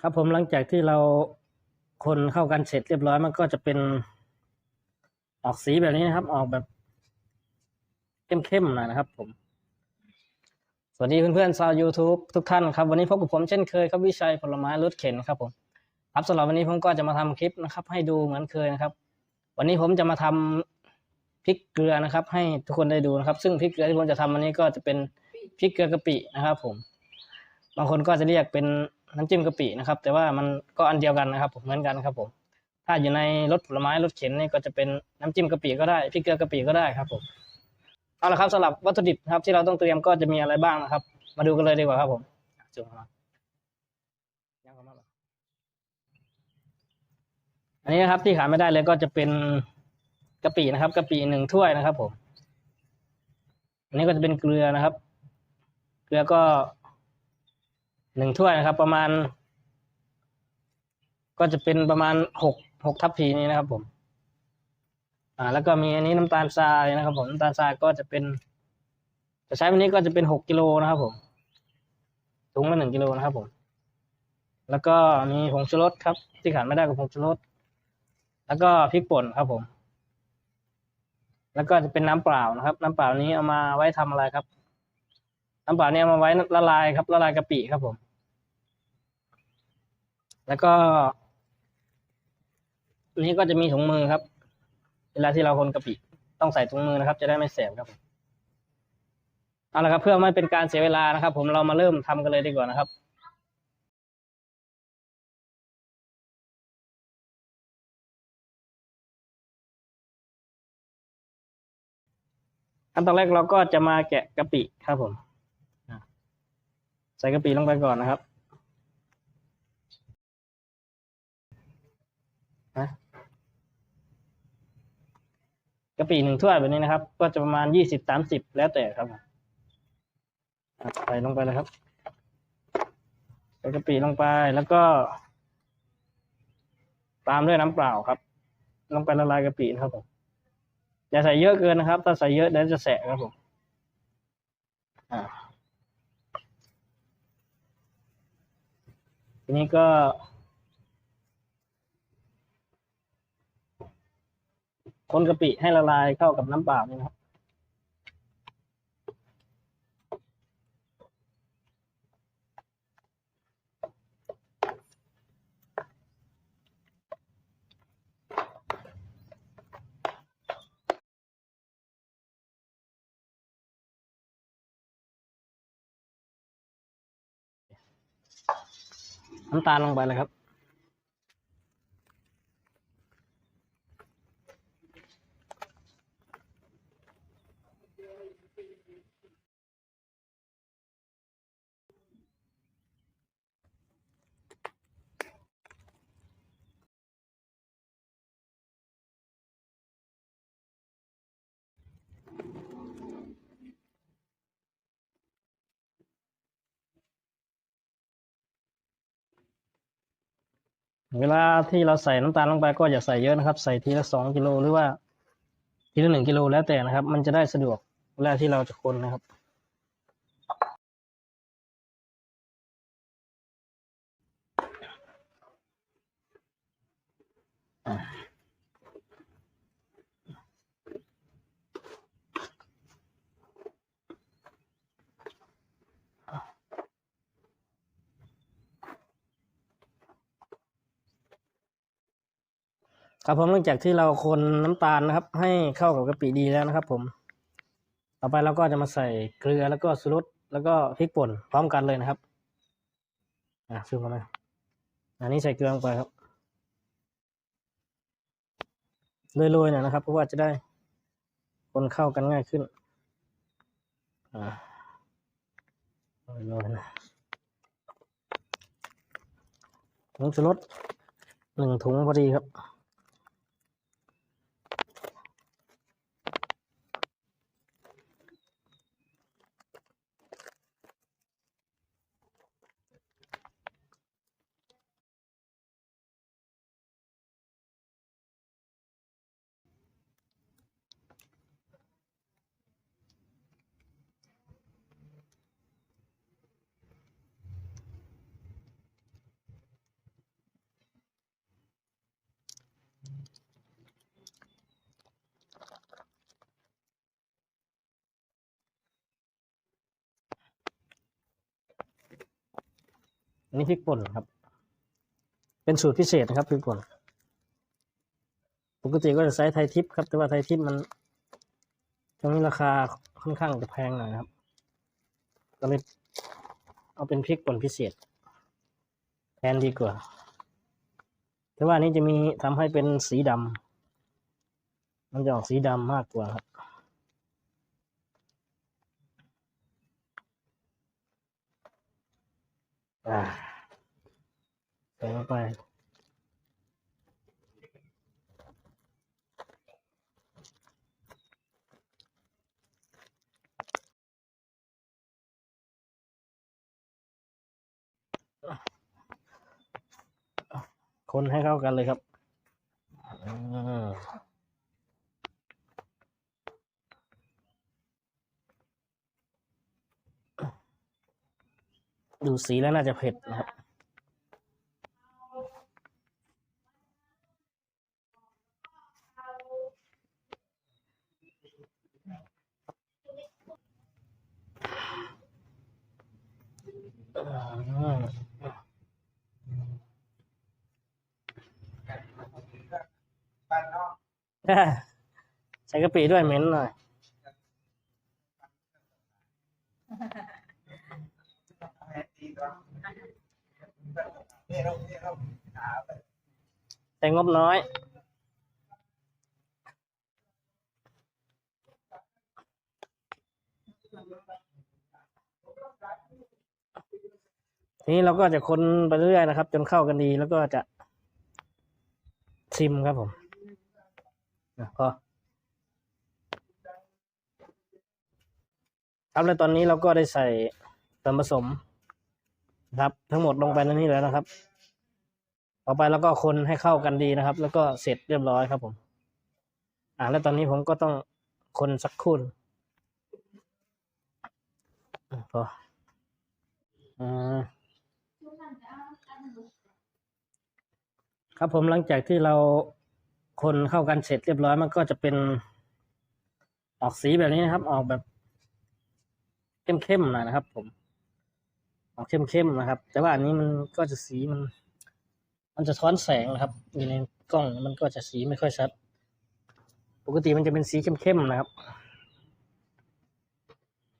ครับผมหลังจากที่เราคนเข้ากันเสร็จเรียบร้อยมันก็จะเป็นออกสีแบบนี้นะครับ ออกแบบเข้มๆหน่อยนะครับ ผม สวัสดีเพื่อนๆชาว YouTube ทุกท่านครับวันนี้พบกับผมเช่นเคยครับวิชัยผลไม้รถเข็นครับผมครับสำหรับวันนี้ผมก็จะมาทำคลิปนะครับ ให้ดูเหมือนเคยนะครับ วันนี้ผมจะมาทำพริกเกลือนะครับ ให้ทุกคนได้ดูนะครับ ซึ่งพริกเกลือที่ผมจะทำวันนี้ก็จะเป็นพริกเกลือกะปินะครับ ผม บางคนก็จะเรียกเป็น น้ำจิ้มกะปินะครับ แต่ว่ามันก็อันเดียวกันนะครับผมเหมือนกันครับผมถ้าอยู่ในรถผลไม้รถเข็นนี่ก็จะเป็นน้ำจิ้มกะปิก็ได้พริกเกลือกะปิก็ได้ครับผมเอาละครับสำหรับวัตถุดิบครับที่เราต้องเตรียมก็จะมีอะไรบ้างนะครับ มาดูกันเลยดีกว่าครับผมจุ่มมาย่างเข้ามาเหรออันนี้นะครับที่ขาดไม่ได้เลยก็จะเป็นกะปินะครับกะปิหนึ่งถ้วยนะครับผม อันนี้ก็จะเป็นเกลือนะครับ เกลือก็ หนึ่งถ้วยนะครับ ประมาณ ก็จะเป็นประมาณหกหกทัพพีนี้นะครับ ผม อ่า แล้วก็มีอันนี้น้ำตาลทรายนะครับ ผมน้ำตาลทรายก็จะเป็น จะใช้วันนี้ก็จะเป็นหกกิโลนะครับ ผมถุงละหนึ่งกิโลนะครับ ผม แล้วก็มีผงชูรสครับ ที่ขาดไม่ได้กับผงชูรสแล้วก็พริกป่นครับผม แล้วก็จะเป็นน้ำเปล่านะครับ น้ำเปล่านี้เอามาไว้ทำอะไรครับ น้ำเปล่านี้เอามาไว้ละลายครับละลายกะปิครับผม แล้วก็อันนี้ก็จะมีถุงมือครับ เวลาที่เราคนกะปิต้องใส่ถุงมือนะครับ จะได้ไม่แสบครับเอาละครับ เพื่อไม่เป็นการเสียเวลานะครับ ผมเรามาเริ่มทำกันเลยดีกว่านะครับขั้นตอนแรกเราก็จะมาแกะกะปิครับผม ใส่กะปิลงไปก่อนนะครับ กะปิหนึ่งถ้วยแบบนี้นะครับ ก็จะประมาณยี่สิบสามสิบแล้วแต่ครับใส่ลงไปเลยครับใส่กะปิลงไปแล้วก็ ตามด้วยน้ำเปล่าครับ ลงไปละลายกะปินะครับผมอย่าใส่เยอะเกินนะครับ ถ้าใส่เยอะเดี๋ยวจะแสะครับผมทีนี้ก็ คนกะปิให้ละลายเข้ากับน้ำเปล่านี่นะครับ น้ำตาลลงไปเลยครับ เวลาที่เราใส่น้ำตาลลงไปก็อย่าใส่เยอะนะครับ ใส่ทีละสองกิโลหรือว่าทีละหนึ่งกิโลแล้วแต่นะครับ มันจะได้สะดวกเวลาที่เราจะคนนะครับ ครับผมหลังจากที่เราคนน้ำตาลนะครับ ให้เข้ากับกะปิดีแล้วนะครับ ผม ต่อไปเราก็จะมาใส่เกลือแล้วก็ชูรสแล้วก็พริกป่นพร้อมกันเลยนะครับ อะซูมเข้ามาอันนี้ใส่เกลือลงไปครับโรยๆหน่อยนะครับ เพราะว่าจะได้คนเข้ากันง่ายขึ้น อ่าโรยๆนะผงชูรสหนึ่งถุงพอดีครับ นี้พริกป่นครับ เป็นสูตรพิเศษนะครับพริกป่นปกติก็จะใช้ไทยทิปครับ แต่ว่าไทยทิปมันตรงนี้ราคาค่อนข้างจะแพงหน่อยครับ ก็เลยเอาเป็นพริกป่นพิเศษแทนดีกว่าแต่ว่านี้จะมีทำให้เป็นสีดำมันจะออกสีดำมากกว่าครับอ่า ใส่เข้าไป คนให้เข้ากันเลยครับดูสีแล้วน่าจะเผ็ดนะครับ อืม บ้านนอก ใส่กะปิด้วยเหม็นหน่อยแม่ตีตัวเนี่ยเราเนี่ยเราหาไปใส่งบน้อย ทีนี้เราก็จะคนไปเรื่อยนะครับ จนเข้ากันดีแล้วก็จะชิมครับผมนะพอครับแล้วตอนนี้เราก็ได้ใส่ส่วนผสมครับ ทั้งหมดลงไปในนี้แล้วนะครับ ต่อไปแล้วก็คนให้เข้ากันดีนะครับ แล้วก็เสร็จเรียบร้อยครับผม อ่าแล้วตอนนี้ผมก็ต้องคนสักครู่หนึ่งอะพออ่า ครับผมหลังจากที่เราคนเข้ากันเสร็จเรียบร้อยมันก็จะเป็นออกสีแบบนี้นะครับ ออกแบบเข้มๆหน่อยนะครับ ผม ออกเข้มๆนะครับ แต่ว่าอันนี้มันก็จะสีมัน มันจะท้อนแสงนะครับ อยู่ในกล้องมันก็จะสีไม่ค่อยชัด ปกติมันจะเป็นสีเข้มๆนะครับ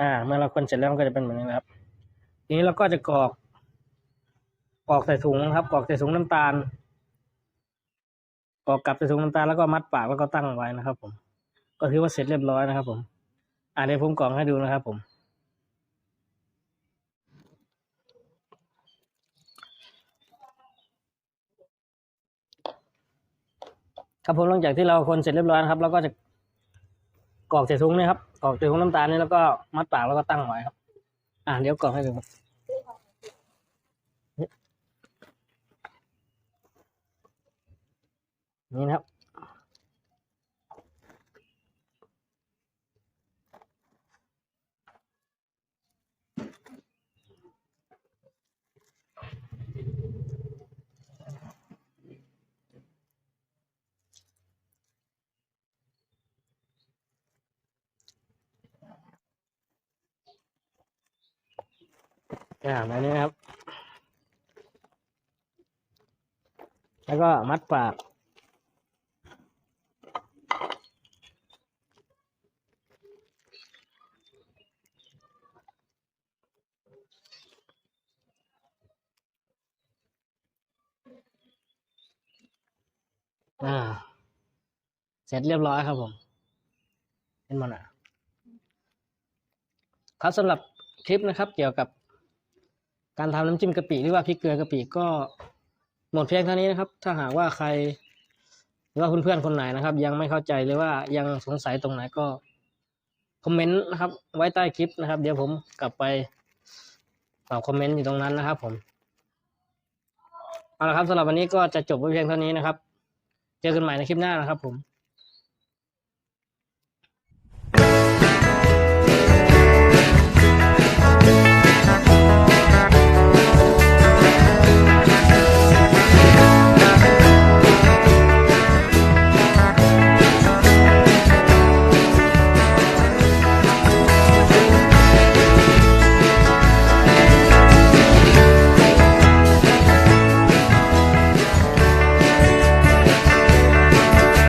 อ่า เมื่อเราคนเสร็จแล้วมันก็จะเป็นแบบนี้นะครับ ทีนี้เราก็จะกรอกกรอกใส่ถุงนะครับกรอกใส่ถุงน้ำตาล กรอกกลับใส่ถุงน้ำตาลแล้วก็มัดปากแล้วก็ตั้งไว้นะครับ ผม ก็ถือว่าเสร็จเรียบร้อยนะครับ ผม อ่าเดี๋ยวผมกรอกให้ดูนะครับ ผม ครับผมหลังจากที่เราคนเสร็จเรียบร้อยนะครับเราก็จะกรอกใส่ถุงนี่ครับกรอกใส่ถุงน้ำตาลนี่แล้วก็มัดปากแล้วก็ตั้งไว้ครับ อ่าเดี๋ยวกรอกให้ดูครับ นี่นะครับ อ่าแบบนี้ครับ แล้วก็มัดปาก อ่า เสร็จเรียบร้อยครับผมเป็นมันอะครับสำหรับคลิปนะครับ เกี่ยวกับ การทำน้ำจิ้มกะปิหรือว่าพริกเกลือกะปิก็หมดเพียงเท่านี้นะครับ ถ้าหากว่าใครหรือว่าเพื่อนๆคนไหนนะครับ ยังไม่เข้าใจหรือว่ายังสงสัยตรงไหนก็คอมเมนต์นะครับ ไว้ใต้คลิปนะครับ เดี๋ยวผมกลับไปตอบคอมเมนต์อยู่ตรงนั้นนะครับ ผมเอาละครับสำหรับวันนี้ก็จะจบไว้เพียงเท่านี้นะครับ เจอกันใหม่ในคลิปหน้านะครับผม